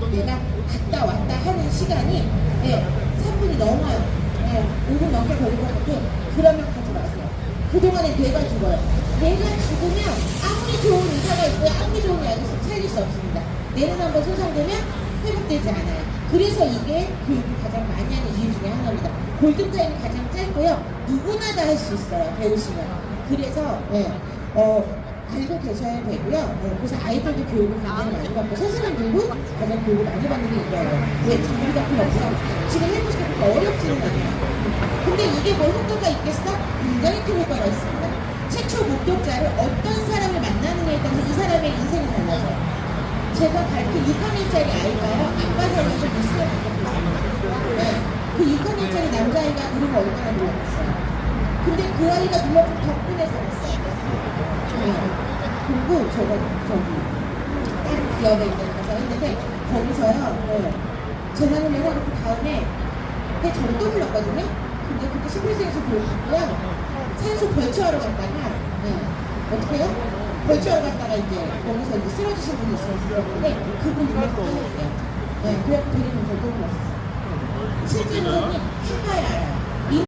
내가 갔다 왔다 하는 시간이 예, 3분이 넘어요. 예, 5분 넘게 걸릴 것 같고 그러면 가지 마세요. 그동안에 뇌가 죽어요. 뇌가 죽으면 아무리 좋은 의사가 있고요. 아무리 좋은 약이 있어도 살릴 수 없습니다. 뇌는 한번 손상되면 회복되지 않아요. 그래서 이게 교육을 가장 많이 하는 이유 중에 하나입니다. 골든타임이 가장 짧고요. 누구나 다 할 수 있어요. 배우시면. 그래서 예, 어, 알고 계셔야 되고요. 네, 그래서 아이들도 교육을 굉장히 많이 받고 선생님들도 가장 교육을 많이 받는 게 이거예요. 왜 장비 같은 없어? 지금 해보시면 어렵지는 않아요. 근데 이게 뭐 효과가 있겠어? 굉장히 큰 효과가 있습니다. 최초 목격자를 어떤 사람을 만나느냐에 따라서 이 사람의 인생이 달라져요. 제가 가르친 6학년짜리 아이가요, 아빠 사이에 좀 있어요. 네. 그 6학년짜리 남자아이가 거 얼마나 놀랐어요. 근데 그 아이가 눌러준 덕분에 살았어요. 네. 그리고 제가 저기 기업에 있는 데서 했는데 거기서요 네. 재난을 하고 그 다음에 해 저를 또 불렀거든요. 근데 그때 심리생에서 교육했고요. 산소 벌초하러 갔다가 네. 어떻게 해요? 벌초하러 갔다가 이제 거기서 이제 쓰러지신 분이 있어서 들었는데 그분 눈에 떠올게요. 네, 그래서 저도 불렀어요. 실제로 선생님 신가에 알아요